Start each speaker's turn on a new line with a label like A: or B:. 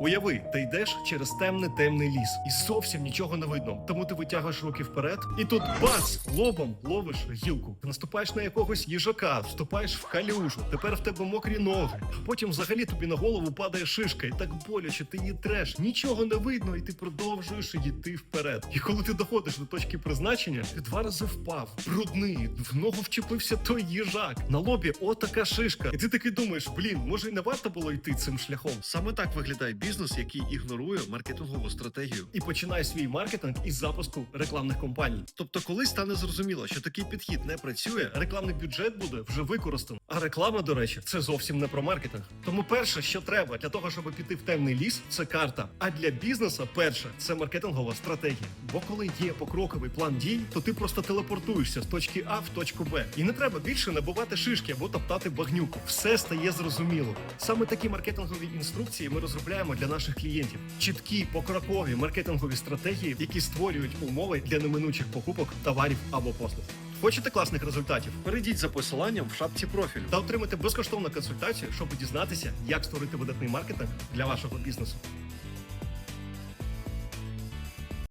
A: Уяви, ти йдеш через темний темний ліс, і зовсім нічого не видно. Тому ти витягуєш руки вперед, і тут бац! Лобом ловиш гілку. Ти наступаєш на якогось їжака, вступаєш в калюжу. Тепер в тебе мокрі ноги. Потім взагалі тобі на голову падає шишка, і так боляче, ти її треш. Нічого не видно, і ти продовжуєш йти вперед. І коли ти доходиш до точки призначення, ти два рази впав, брудний, в ногу вчепився той їжак. На лобі отака шишка. І ти такий думаєш, блін, може й не варто було йти цим шляхом.
B: Саме так виглядає бізнес, який ігнорує маркетингову стратегію.
A: І починає свій маркетинг із запуску рекламних кампаній.
B: Тобто, коли стане зрозуміло, що такий підхід не працює,
A: Рекламний бюджет буде вже використаний. А реклама, до речі, це зовсім не про маркетинг. Тому перше, що треба для того, щоб піти в темний ліс, це карта. А для бізнесу, перше, це маркетингова стратегія. Бо коли є покроковий план дій, то ти просто телепортуєшся з точки А в точку Б. І не треба більше набивати шишки або топтати багнюку. Все стає зрозуміло. Саме такі маркетингові інструкції ми розробляємо для наших клієнтів. Чіткі покрокові маркетингові стратегії, які створюють умови для неминучих покупок товарів або послуг. Хочете класних результатів?
B: перейдіть за посиланням в шапці профілю.
A: та отримати безкоштовну консультацію, щоб дізнатися, як створити видатний маркетинг для вашого бізнесу.